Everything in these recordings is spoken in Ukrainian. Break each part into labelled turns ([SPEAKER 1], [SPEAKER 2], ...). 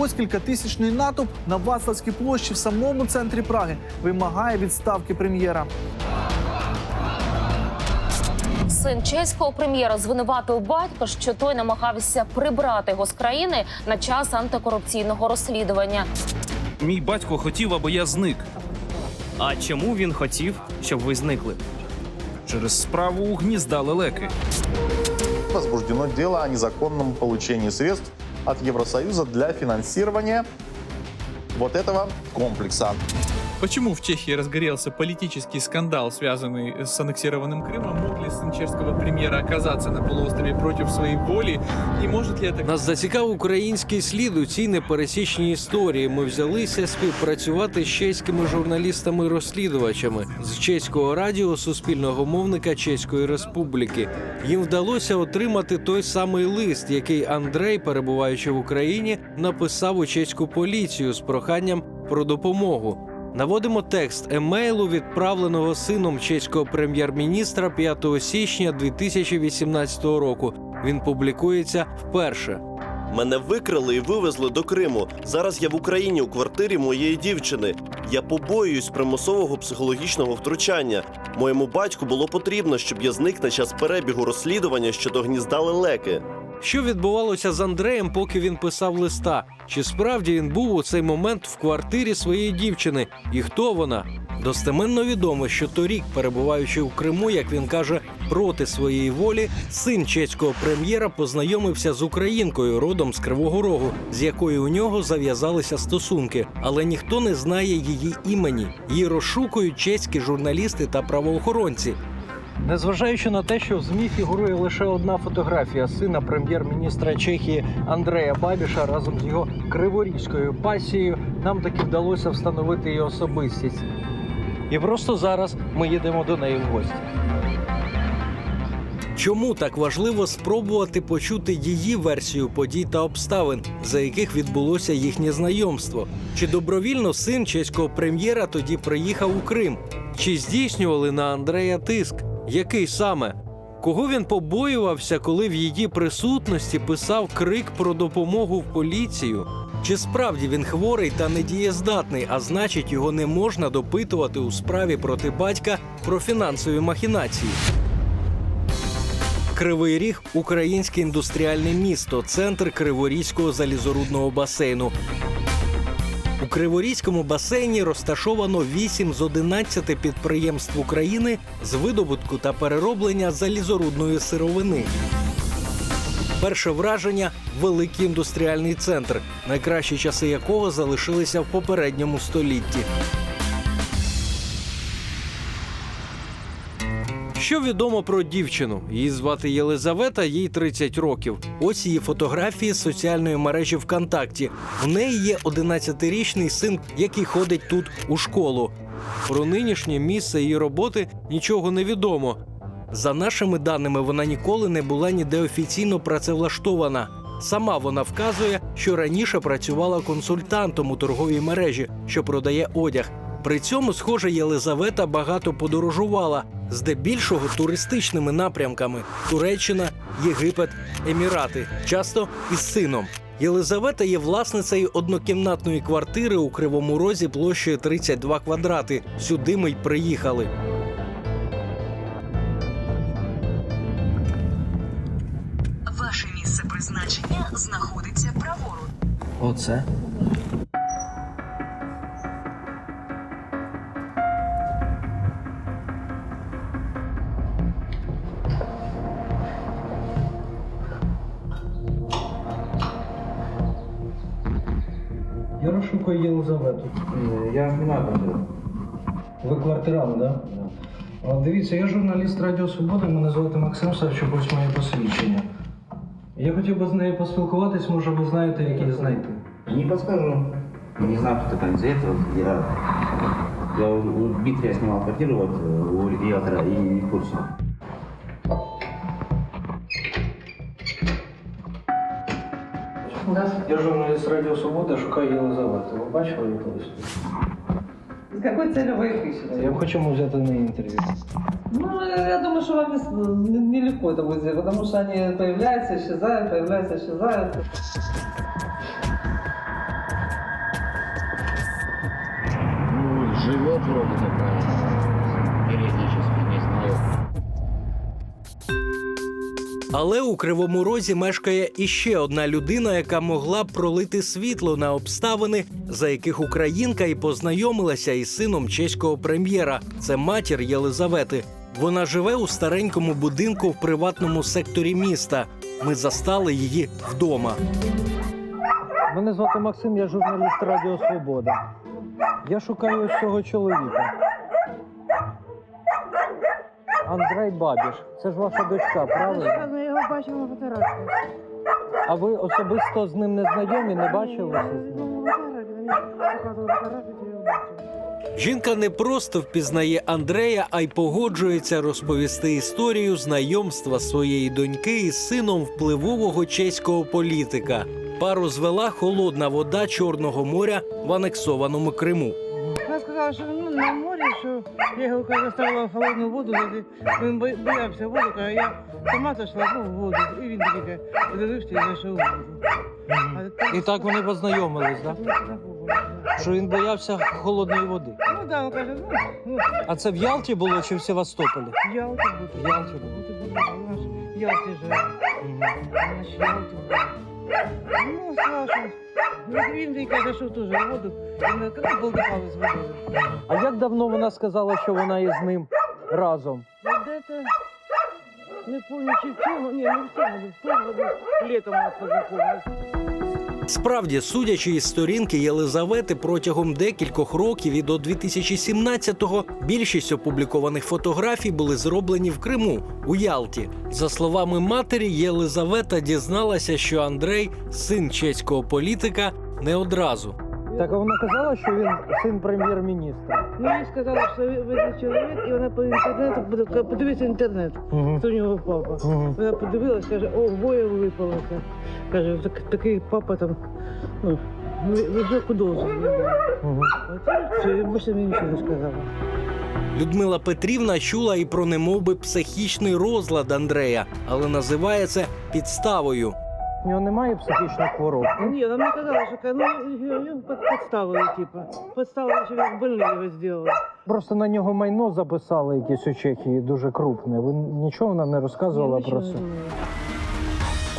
[SPEAKER 1] ось кількатисячний натовп на Вацлавській площі в самому центрі Праги вимагає відставки прем'єра.
[SPEAKER 2] Син чеського прем'єра звинуватив батька, що той намагався прибрати його з країни на час антикорупційного розслідування.
[SPEAKER 3] Мій батько хотів, аби я зник.
[SPEAKER 4] А чому він хотів, щоб ви зникли?
[SPEAKER 3] Через справу у гнізда лелеки.
[SPEAKER 5] возбуждено дело о незаконном получении средств от Евросоюза для финансирования вот этого комплекса.
[SPEAKER 6] Почему в Чехии разгорелся политический скандал, связанный с аннексированным Крымом? Мог ли сын чешского премьера оказаться на полуострове против своей воли? И может ли это...
[SPEAKER 7] Нас зацікавив український слід у цій непересічній історії. Ми взялися співпрацювати з чеськими журналістами-розслідувачами з чеського радіо Суспільного мовника Чеської Республіки. Їм вдалося отримати той самий лист, який Андрей, перебуваючи в Україні, написав у чеську поліцію з проханням про допомогу. Наводимо текст емейлу, відправленого сином чеського прем'єр-міністра 5 січня 2018 року. Він публікується вперше.
[SPEAKER 8] Мене викрали і вивезли до Криму. Зараз я в Україні у квартирі моєї дівчини. Я побоююсь примусового психологічного втручання. Моєму батьку було потрібно, щоб я зник на час перебігу розслідування щодо гнізда лелеки.
[SPEAKER 7] Що відбувалося з Андреєм, поки він писав листа? Чи справді він був у цей момент в квартирі своєї дівчини? І хто вона? Достеменно відомо, що торік, перебуваючи у Криму, як він каже, проти своєї волі, син чеського прем'єра познайомився з українкою родом з Кривого Рогу, з якою у нього зав'язалися стосунки, але ніхто не знає її імені. Її розшукують чеські журналісти та правоохоронці. Незважаючи на те, що в змі фігурує лише одна фотографія сина прем'єр-міністра Чехії Андрея Бабіша разом з його криворізькою пасією, нам таки вдалося встановити її особистість. І просто зараз ми їдемо до неї в гості. Чому так важливо спробувати почути її версію подій та обставин, за яких відбулося їхнє знайомство? Чи добровільно син чеського прем'єра тоді приїхав у Крим? Чи здійснювали на Андрея тиск? Який саме? Кого він побоювався, коли в її присутності писав крик про допомогу в поліцію? Чи справді він хворий та недієздатний, а значить, його не можна допитувати у справі проти батька про фінансові махінації? Кривий Ріг українське індустріальне місто, центр Криворізького залізорудного басейну. У Криворізькому басейні розташовано 8 з 11 підприємств України з видобутку та перероблення залізорудної сировини. Перше враження великий індустріальний центр, найкращі часи якого залишилися в попередньому столітті. Що відомо про дівчину? Її звати Єлизавета, їй 30 років. Ось її фотографії з соціальної мережі ВКонтакті. В неї є 11-річний син, який ходить тут у школу. Про нинішнє місце її роботи нічого не відомо. За нашими даними, вона ніколи не була ніде офіційно працевлаштована. Сама вона вказує, що раніше працювала консультантом у торговій мережі, що продає одяг. При цьому, схоже, Єлизавета багато подорожувала, здебільшого туристичними напрямками: Туреччина, Єгипет, Емірати, часто із сином. Єлизавета є власницею однокімнатної квартири у Кривому Розі площею 32 квадрати. Сюди ми й приїхали.
[SPEAKER 9] Ваше місце призначення знаходиться праворуч.
[SPEAKER 7] Оце. Я розшукую Єлизавету.
[SPEAKER 10] Я знімаю квартиру.
[SPEAKER 7] Ви квартирант, так? Да? Дивіться, я журналіст Радіо Свобода, мене звати Максим Савчук, ось моє посвідчення. Я хотів би з нею поспілкуватись, може ви знаєте, як її знайти.
[SPEAKER 10] Не подскажу. Не знаю, кто такая из этого. Я, я у у Дмитрия снимал квартиру вот, э, у риэлтора и не в курсе. Да.
[SPEAKER 7] Я журналіст Радіо Свобода, шукаю Єлизавету. Вы бачили її колись?
[SPEAKER 11] З якою целью ви їх ищете?
[SPEAKER 7] Я хочу взять на интервью.
[SPEAKER 11] Ну, я думаю, что вам не- не- это будет сделать, потому что они появляются, исчезают, появляются, исчезают.
[SPEAKER 10] Ну, живет вроде как.
[SPEAKER 7] Але у Кривому Розі мешкає іще одна людина, яка могла б пролити світло на обставини, за яких українка і познайомилася із сином чеського прем'єра. Це матір Єлизавети. Вона живе у старенькому будинку в приватному секторі міста. Ми застали її вдома.
[SPEAKER 12] Мене звати Максим, я журналіст Радіо Свобода. Я шукаю ось цього чоловіка. Андрей Бабіш. Це ж ваша дочка, правильно?
[SPEAKER 11] Я його бачила на фотографії.
[SPEAKER 12] А ви особисто з ним не знайомі, не бачилися з ним?
[SPEAKER 11] Ну.
[SPEAKER 7] Жінка не просто впізнає Андрея, а й погоджується розповісти історію знайомства своєї доньки із сином впливового чеського політика. Пару звела холодна вода Чорного моря в анексованому Криму.
[SPEAKER 11] Що ну, на морі, що я його каже, ставила в холодну воду, він боявся воду, каже, я сама зайшла ну, в воду. І він такий подивився і зайшов в воду.
[SPEAKER 12] І так вони познайомились, так? Що він боявся холодної води.
[SPEAKER 11] Ну да, він каже, ну, ну,
[SPEAKER 12] А це в Ялті було чи в Севастополі?
[SPEAKER 11] в Ялті бути.
[SPEAKER 12] В Ялті було.
[SPEAKER 11] В Ялті живе. В Ялті. Ну, що ну, він тільки зайшов теж в воду, і ми коли болтали з водою.
[SPEAKER 12] А як давно вона сказала, що вона із ним разом?
[SPEAKER 11] Ну, де-то, не помню, чи в цьому, ні, не в цьому, в тому году, літом ми познайомилися.
[SPEAKER 7] Справді, судячи із сторінки Єлизавети, протягом декількох років і до 2017-го більшість опублікованих фотографій були зроблені в Криму у Ялті. За словами матері, Єлизавета дізналася, що Андрей син чеського політика не одразу.
[SPEAKER 12] Так а вона казала, що він син прем'єр-міністра.
[SPEAKER 11] Ну, їй сказали, що ви ви чоловік, і вона по інтернету буде подивитися інтернет. Хто у нього папа. Вона подивилась, каже, о, двоє випалося. Каже, так, такий папа там, ну, ви- вже художник. І більше мені нічого не сказала.
[SPEAKER 7] Людмила Петрівна чула і про немовби психічний розлад Андрея, але називає це підставою.
[SPEAKER 12] У нього немає психічних хвороб.
[SPEAKER 11] Ні, вона мені казала, що ну, його підставили, типу. Підставили, що він больний його зробили.
[SPEAKER 12] Просто на нього майно записали якесь у Чехії дуже крупне. Ви нічого вона не розказувала
[SPEAKER 11] Ні,
[SPEAKER 12] про
[SPEAKER 11] нічого
[SPEAKER 12] це?
[SPEAKER 11] не.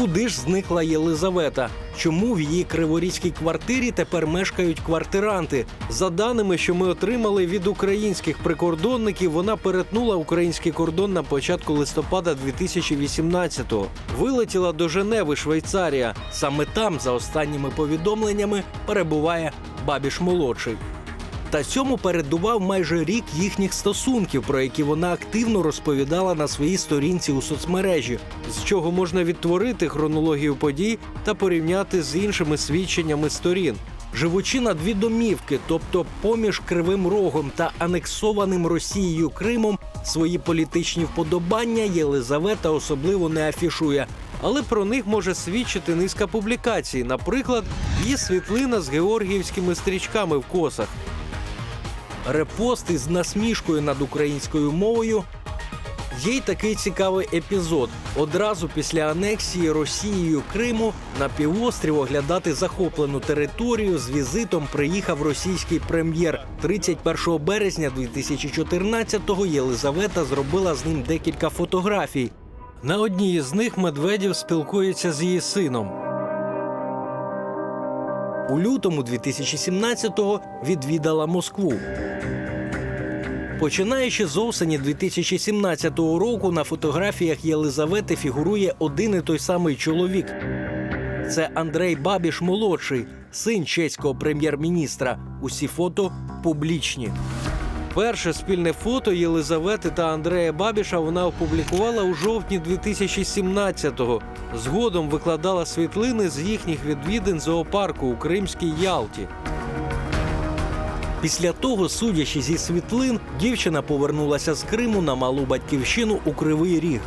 [SPEAKER 7] Куди ж зникла Єлизавета? Чому в її криворізькій квартирі тепер мешкають квартиранти? За даними, що ми отримали від українських прикордонників, вона перетнула український кордон на початку листопада 2018-го. Вилетіла до Женеви, Швейцарія. Саме там, за останніми повідомленнями, перебуває Бабіш молодший. Та цьому передував майже рік їхніх стосунків, про які вона активно розповідала на своїй сторінці у соцмережі, з чого можна відтворити хронологію подій та порівняти з іншими свідченнями сторін. Живучи на дві домівки, тобто поміж Кривим Рогом та анексованим Росією Кримом, свої політичні вподобання Єлизавета особливо не афішує. Але про них може свідчити низка публікацій, наприклад, її світлина з георгіївськими стрічками в косах репости з насмішкою над українською мовою. Є й такий цікавий епізод. Одразу після анексії Росією Криму на півострів оглядати захоплену територію з візитом приїхав російський прем'єр. 31 березня 2014-го Єлизавета зробила з ним декілька фотографій. На одній з них Медведєв спілкується з її сином. У лютому 2017-го відвідала Москву. Починаючи з осені 2017 року на фотографіях Єлизавети фігурує один і той самий чоловік. Це Андрей Бабіш молодший, син чеського прем'єр-міністра. Усі фото публічні. Перше спільне фото Єлизавети та Андрея Бабіша вона опублікувала у жовтні 2017-го. Згодом викладала світлини з їхніх відвідин зоопарку у Кримській Ялті. Після того, судячи зі світлин, дівчина повернулася з Криму на малу батьківщину у Кривий Ріг.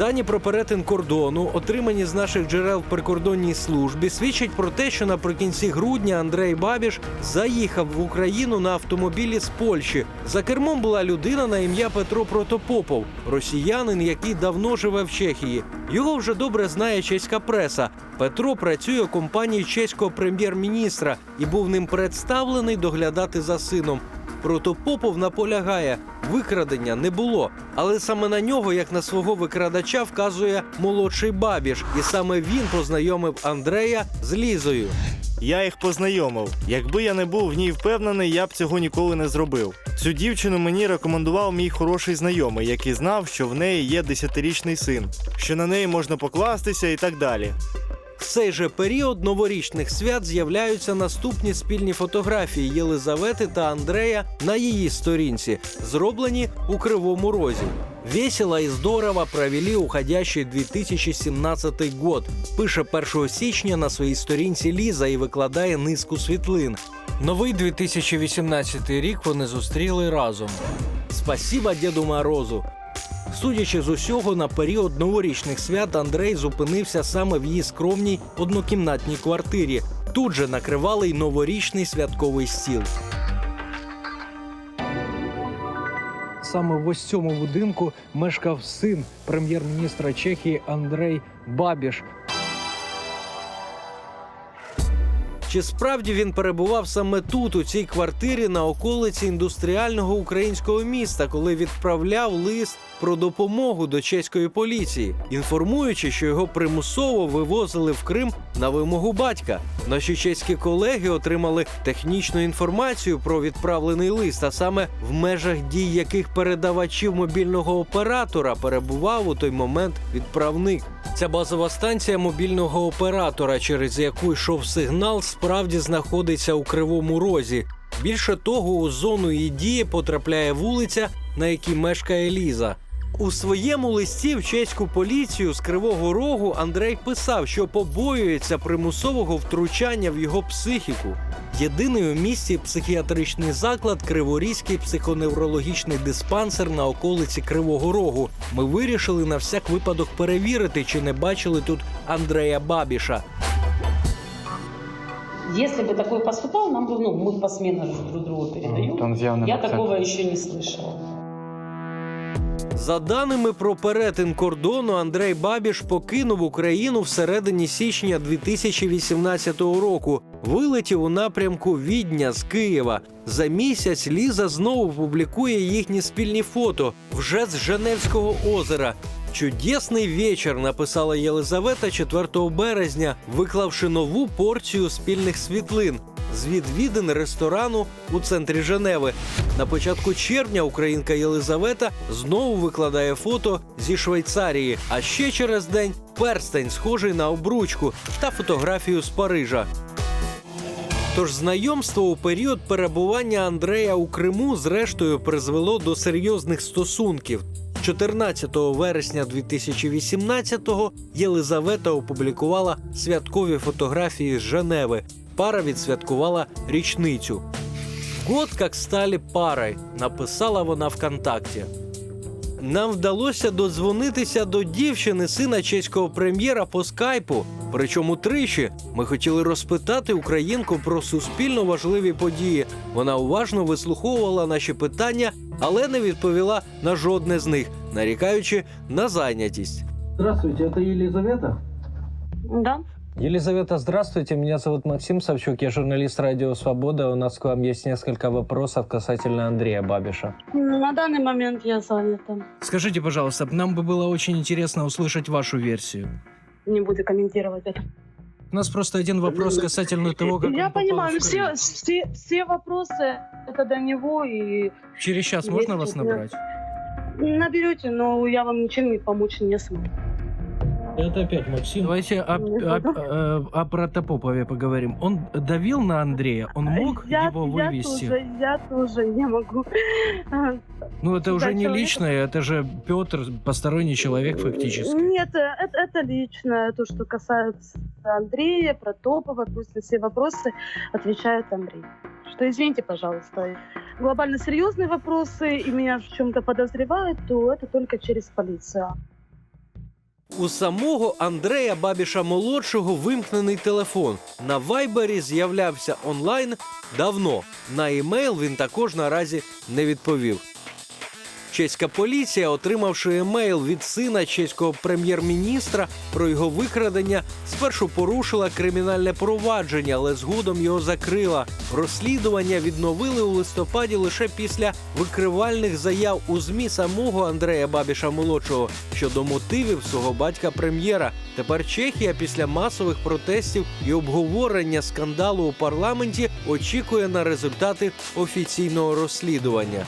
[SPEAKER 7] Дані про перетин кордону, отримані з наших джерел в прикордонній службі, свідчать про те, що наприкінці грудня Андрей Бабіш заїхав в Україну на автомобілі з Польщі. За кермом була людина на ім'я Петро Протопопов, росіянин, який давно живе в Чехії. Його вже добре знає чеська преса. Петро працює у компанії чеського прем'єр-міністра і був ним представлений доглядати за сином. Протопопов наполягає, викрадення не було. Але саме на нього, як на свого викрадача, вказує молодший бабіш, і саме він познайомив Андрея з Лізою.
[SPEAKER 13] Я їх познайомив. Якби я не був в ній впевнений, я б цього ніколи не зробив. Цю дівчину мені рекомендував мій хороший знайомий, який знав, що в неї є десятирічний син, що на неї можна покластися і так далі.
[SPEAKER 7] В цей же період новорічних свят з'являються наступні спільні фотографії Єлизавети та Андрея на її сторінці, зроблені у Кривому Розі. Весело і здорово провели уходящий 2017 год. Пише 1 січня на своїй сторінці Ліза і викладає низку світлин. Новий 2018 рік вони зустріли разом. Спасіба Діду Морозу. Судячи з усього, на період новорічних свят Андрей зупинився саме в її скромній однокімнатній квартирі. Тут же накривали й новорічний святковий стіл. Саме в ось цьому будинку мешкав син прем'єр-міністра Чехії Андрей Бабіш. Чи справді він перебував саме тут, у цій квартирі на околиці індустріального українського міста, коли відправляв лист про допомогу до чеської поліції, інформуючи, що його примусово вивозили в Крим на вимогу батька. Наші чеські колеги отримали технічну інформацію про відправлений лист, а саме в межах дій яких передавачів мобільного оператора перебував у той момент відправник. Ця базова станція мобільного оператора, через яку йшов сигнал, справді знаходиться у кривому розі. Більше того, у зону її дії потрапляє вулиця, на якій мешкає Ліза. У своєму листі в чеську поліцію з Кривого Рогу Андрей писав, що побоюється примусового втручання в його психіку. Єдиний у місті психіатричний заклад Криворізький психоневрологічний диспансер на околиці Кривого Рогу. Ми вирішили на всяк випадок перевірити, чи не бачили тут Андрея Бабіша.
[SPEAKER 14] Если бы такое поступало, нам бы, ну, мы посменно же друг другу передаем. Я такого еще не слышала.
[SPEAKER 7] За даними про перетин кордону, Андрей Бабіш покинув Україну всередині січня 2018 року. Вилетів у напрямку Відня з Києва. За місяць Ліза знову публікує їхні спільні фото вже з Женевського озера. Чудесний вечір написала Єлизавета 4 березня, виклавши нову порцію спільних світлин з відвідин ресторану у центрі Женеви. На початку червня українка Єлизавета знову викладає фото зі Швейцарії, а ще через день перстень, схожий на обручку, та фотографію з Парижа. Тож знайомство у період перебування Андрея у Криму зрештою призвело до серйозних стосунків. 14 вересня 2018-го Єлизавета опублікувала святкові фотографії з Женеви. Пара відсвяткувала річницю. Год як стали парою, написала вона ВКонтакті. Нам вдалося додзвонитися до дівчини сина чеського прем'єра по скайпу. Причому тричі ми хотіли розпитати українку про суспільно важливі події. Вона уважно вислуховувала наші питання, але не відповіла на жодне з них, нарікаючи на зайнятість.
[SPEAKER 12] Здравствуйте, это Елизавета?
[SPEAKER 14] Да.
[SPEAKER 12] Елизавета, здравствуйте. Меня зовут Максим Савчук. Я журналист Радио Свобода. У нас к вам есть несколько вопросов касательно Андрея Бабиша.
[SPEAKER 14] На данный момент я занята.
[SPEAKER 12] Скажите, пожалуйста, нам бы было очень интересно услышать вашу версию.
[SPEAKER 14] Не буду комментировать это.
[SPEAKER 12] У нас просто один вопрос касательно того, как
[SPEAKER 14] я
[SPEAKER 12] он попал
[SPEAKER 14] понимаю,
[SPEAKER 12] в
[SPEAKER 14] все, все, все вопросы это до него и
[SPEAKER 12] Через час
[SPEAKER 14] Есть
[SPEAKER 12] можно вас набрать?
[SPEAKER 14] Наберете, но я вам ничем не помочь не смогу.
[SPEAKER 12] Это опять Максим. Давайте о, о- э, о Протопопове поговорим. Он давил на Андрея? Он мог
[SPEAKER 14] я,
[SPEAKER 12] его
[SPEAKER 14] я
[SPEAKER 12] вывести?
[SPEAKER 14] тоже, я тоже не могу.
[SPEAKER 12] Ну, это уже
[SPEAKER 14] Да,
[SPEAKER 12] не
[SPEAKER 14] человек-
[SPEAKER 12] личное, это же Петр, посторонний человек фактически.
[SPEAKER 14] Нет, это, это личное, то, что касается Андрея, Протопова, пусть на все вопросы отвечает Андрей. Что извините, пожалуйста, глобально серьезные вопросы и меня в чем-то подозревают, то это только через полицию.
[SPEAKER 7] У самого Андрея Бабіша молодшого вимкнений телефон. На Вайбері з'являвся онлайн давно. На імейл він також наразі не відповів. Чеська поліція, отримавши емейл від сина чеського прем'єр-міністра про його викрадення, спершу порушила кримінальне провадження, але згодом його закрила. Розслідування відновили у листопаді лише після викривальних заяв у змі самого Андрея Бабіша молодшого щодо мотивів свого батька прем'єра. Тепер Чехія після масових протестів і обговорення скандалу у парламенті очікує на результати офіційного розслідування.